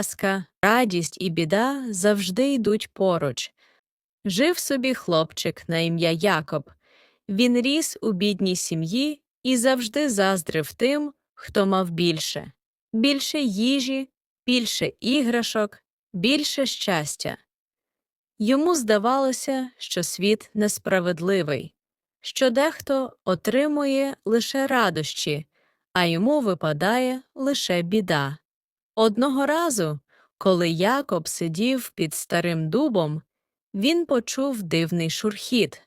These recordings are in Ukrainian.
ласка, радість і біда завжди йдуть поруч. Жив собі хлопчик на ім'я Якоб. Він ріс у бідній сім'ї і завжди заздрив тим, хто мав більше більше їжі, більше іграшок, більше щастя. Йому здавалося, що світ несправедливий, що дехто отримує лише радощі, а йому випадає лише біда. Одного разу, коли Якоб сидів під старим дубом, він почув дивний шурхіт.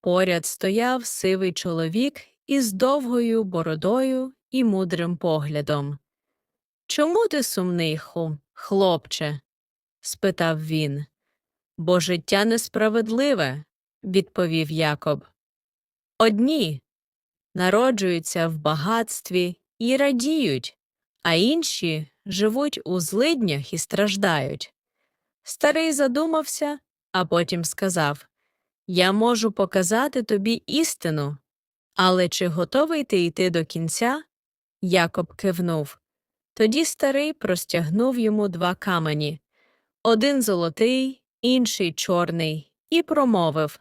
Поряд стояв сивий чоловік із довгою бородою і мудрим поглядом. Чому ти сумний, ху, хлопче? спитав він. Бо життя несправедливе, відповів Якоб. Одні народжуються в багатстві і радіють, а інші живуть у злиднях і страждають. Старий задумався, а потім сказав Я можу показати тобі істину, але чи готовий ти йти до кінця? Якоб кивнув. Тоді старий простягнув йому два камені один золотий, інший чорний, і промовив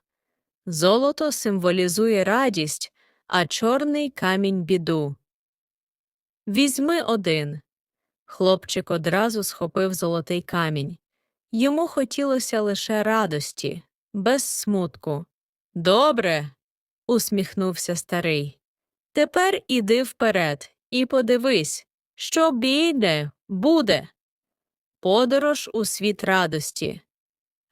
Золото символізує радість, а чорний камінь біду. Візьми один. Хлопчик одразу схопив золотий камінь. Йому хотілося лише радості, без смутку. Добре. усміхнувся старий. Тепер іди вперед і подивись, що бійде, буде. Подорож у світ радості.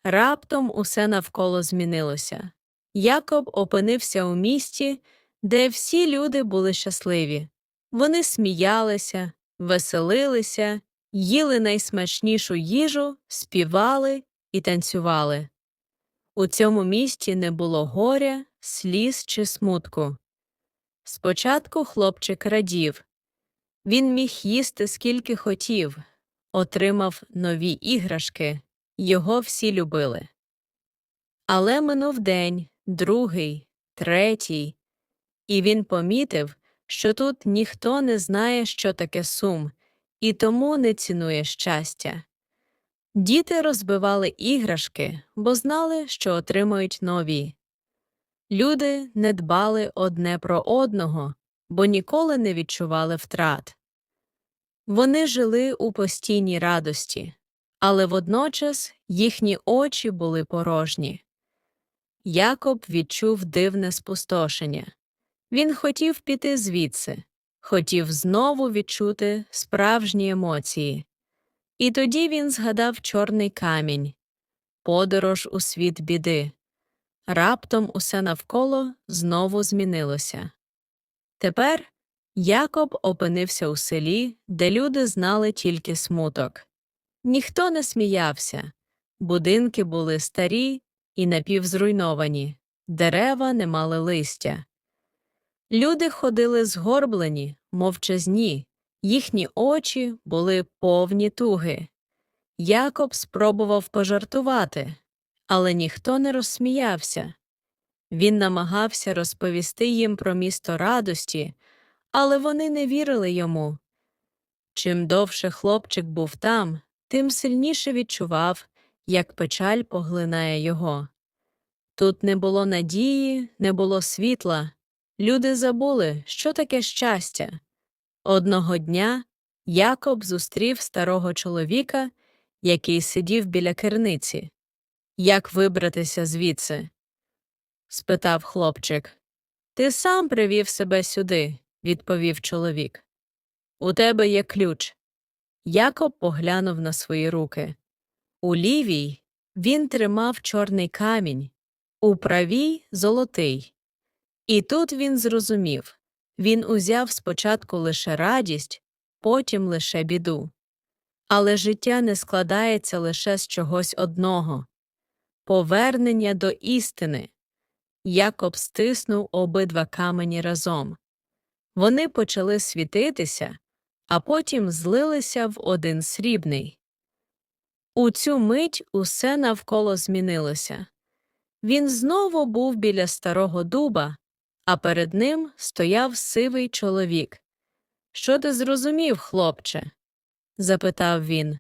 Раптом усе навколо змінилося. Якоб опинився у місті, де всі люди були щасливі. Вони сміялися, веселилися, їли найсмачнішу їжу, співали і танцювали. У цьому місті не було горя, сліз чи смутку. Спочатку хлопчик радів. Він міг їсти скільки хотів, отримав нові іграшки, його всі любили. Але минув день, другий, третій, і він помітив, що тут ніхто не знає, що таке сум, і тому не цінує щастя. Діти розбивали іграшки, бо знали, що отримають нові. Люди не дбали одне про одного, бо ніколи не відчували втрат. Вони жили у постійній радості, але водночас їхні очі були порожні. Якоб відчув дивне спустошення. Він хотів піти звідси, хотів знову відчути справжні емоції. І тоді він згадав чорний камінь, подорож у світ біди. Раптом усе навколо знову змінилося. Тепер Якоб опинився у селі, де люди знали тільки смуток. Ніхто не сміявся, будинки були старі і напівзруйновані, дерева не мали листя. Люди ходили згорблені, мовчазні, їхні очі були повні туги. Якоб спробував пожартувати, але ніхто не розсміявся. Він намагався розповісти їм про місто радості, але вони не вірили йому. Чим довше хлопчик був там, тим сильніше відчував, як печаль поглинає його. Тут не було надії, не було світла. Люди забули, що таке щастя. Одного дня Якоб зустрів старого чоловіка, який сидів біля керниці. Як вибратися звідси? спитав хлопчик. Ти сам привів себе сюди, відповів чоловік. У тебе є ключ. Якоб поглянув на свої руки. У лівій він тримав чорний камінь, у правій золотий. І тут він зрозумів він узяв спочатку лише радість, потім лише біду. Але життя не складається лише з чогось одного повернення до істини. Якоб стиснув обидва камені разом. Вони почали світитися, а потім злилися в один срібний. У цю мить усе навколо змінилося. Він знову був біля старого дуба, а перед ним стояв сивий чоловік. Що ти зрозумів, хлопче? запитав він.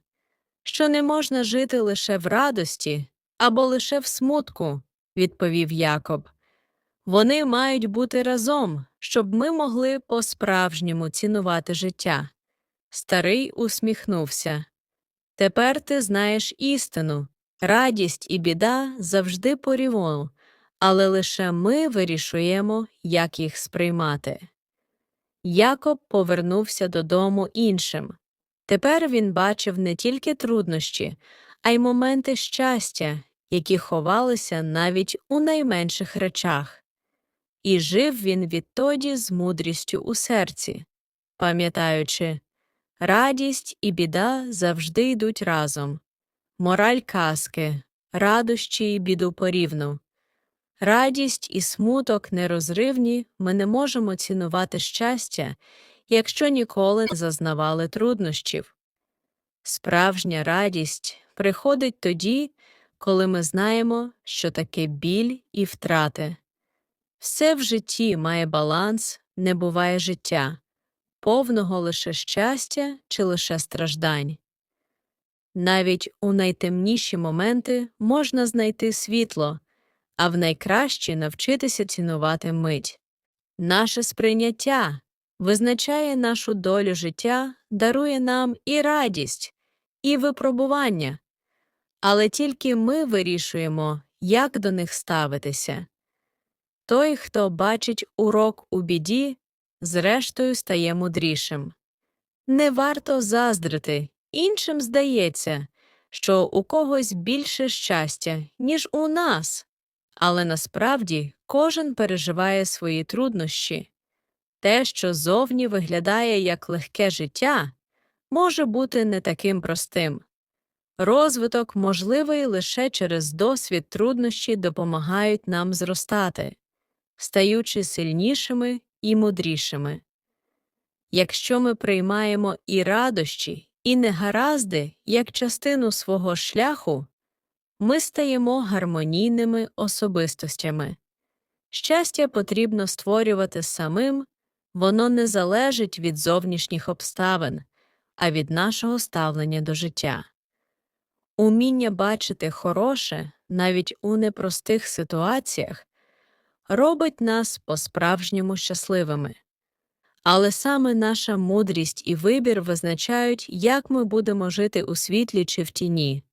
що не можна жити лише в радості або лише в смутку, відповів Якоб. Вони мають бути разом, щоб ми могли по-справжньому цінувати життя. Старий усміхнувся. Тепер ти знаєш істину. Радість і біда завжди порівну, але лише ми вирішуємо, як їх сприймати. Якоб повернувся додому іншим. Тепер він бачив не тільки труднощі, а й моменти щастя, які ховалися навіть у найменших речах. І жив він відтоді з мудрістю у серці, пам'ятаючи, радість і біда завжди йдуть разом. Мораль казки, радощі і біду порівну. Радість і смуток нерозривні, ми не можемо цінувати щастя, якщо ніколи не зазнавали труднощів. Справжня радість приходить тоді, коли ми знаємо, що таке біль і втрати. Все в житті має баланс, не буває життя, повного лише щастя чи лише страждань. Навіть у найтемніші моменти можна знайти світло, а в найкращі навчитися цінувати мить. Наше сприйняття визначає нашу долю життя, дарує нам і радість, і випробування, але тільки ми вирішуємо, як до них ставитися. Той, хто бачить урок у біді, зрештою стає мудрішим. Не варто заздрити, іншим здається, що у когось більше щастя, ніж у нас, але насправді кожен переживає свої труднощі. Те, що зовні виглядає як легке життя, може бути не таким простим. Розвиток можливий лише через досвід труднощі допомагають нам зростати, стаючи сильнішими і мудрішими. Якщо ми приймаємо і радощі, і негаразди як частину свого шляху, ми стаємо гармонійними особистостями. Щастя потрібно створювати самим, воно не залежить від зовнішніх обставин, а від нашого ставлення до життя. Уміння бачити хороше навіть у непростих ситуаціях робить нас по-справжньому щасливими. Але саме наша мудрість і вибір визначають, як ми будемо жити у світлі чи в тіні.